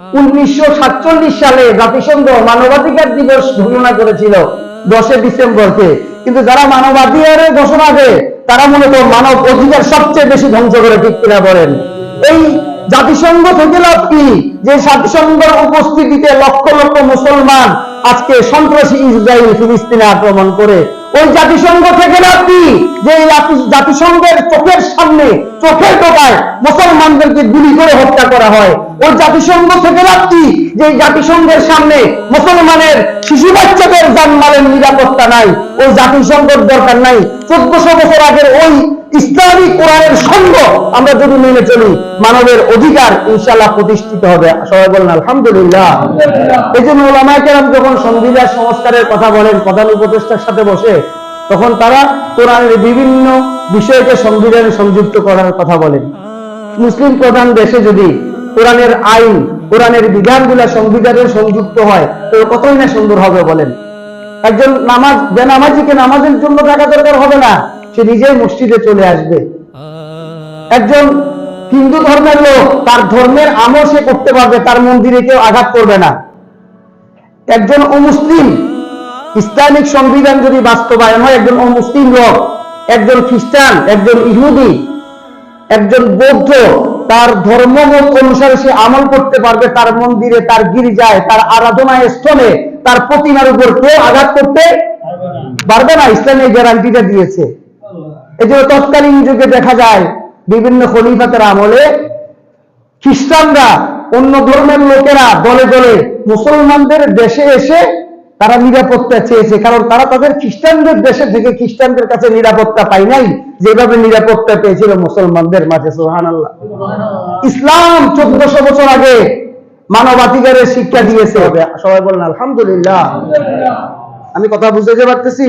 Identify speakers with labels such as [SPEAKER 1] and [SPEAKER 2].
[SPEAKER 1] উনিশশো সাতচল্লিশ সালে জাতিসংঘ মানবাধিকার দিবস ঘোষণা করেছিল দশে ডিসেম্বরকে। কিন্তু যারা মানবাধিকারের ঘোষণা দেয়, তারা মূলত মানব অধিকার সবচেয়ে বেশি ধ্বংস করে, ঠিক কিনা বলেন? এই জাতিসংঘ থেকে লাভ কি? যে জাতিসংঘের উপস্থিতিতে লক্ষ লক্ষ মুসলমান আজকে সন্ত্রাসী ইসরায়েল ফিলিস্তিনে আক্রমণ করে। ওই জাতিসংঘ থেকে আপনি যে জাতিসংঘের চোখের সামনে, চোখের টোকায় মুসলমানদেরকে গুলি করে হত্যা করা হয়। ওই জাতিসংঘ থেকে কি যে জাতিসংঘের সামনে মুসলমানের শিশু বাচ্চাদের জানমালের নিরাপত্তা নাই ওই জাতিসংঘের দরকার নাই। চোদ্দশো বছর আগের ওই ইসলামী কোরআনের সঙ্গ আমরা যদি মেনে চলি, মানবের অধিকার ইনশাল্লাহ প্রতিষ্ঠিত হবে। সবাই বলেন, আলহামদুলিল্লাহ। এই জন্য ওলামায় কেরাম যখন সংবিধান সংস্কারের কথা বলেন, প্রধান উপদেষ্টার সাথে বসে, তখন তারা কোরআনের বিভিন্ন বিষয়কে সংবিধানে সংযুক্ত করার কথা বলেন। মুসলিম প্রধান দেশে যদি কোরআনের আইন কোরআনের বিধানগুলো সংবিধানে সংযুক্ত হয় তো কতই না সুন্দর হবে বলেন। একজন নামাজ, বেনামাজিকে নামাজের জন্য টাকা দরকার হবে না, সে নিজেই মসজিদে চলে আসবে। একজন হিন্দু ধর্মের লোক, তার ধর্মের আমল সে করতে পারবে, তার মন্দিরে কেউ আঘাত করবে না। একজন অমুসলিম, ইসলামিক সংবিধান যদি বাস্তবায়ন হয়, একজন অমুসলিম লোক, একজন খ্রিস্টান, একজন ইহুদি, একজন বৌদ্ধ তার ধর্মমত অনুসারে সে আমল করতে পারবে, তার মন্দিরে, তার গির্জায়, তার আরাধনা স্থলে তার প্রতিমার উপর কেউ আঘাত করতে পারবে না ইসলামের গ্যারান্টিটা দিয়েছে। এই তৎকালীন যুগে দেখা যায়, বিভিন্ন খলিফাতের আমলে খ্রিস্টানরা অন্য ধর্মের লোকেরা দলে দলে মুসলমানদের দেশে এসে তারা নিরাপত্তা চেয়েছে, কারণ তারা তাদের খ্রিস্টানদের দেশে থেকে খ্রিস্টানদের কাছে নিরাপত্তা পায় নাই। যেভাবে নিরাপত্তা পেয়েছিল মুসলমানদের মাঝে সোহান আল্লাহ ইসলাম চোদ্দশো বছর আগে মানবাধিকারের শিক্ষা দিয়েছে। সবাই বলেন, আলহামদুলিল্লাহ। আমি কথা বুঝতে পারতেছি?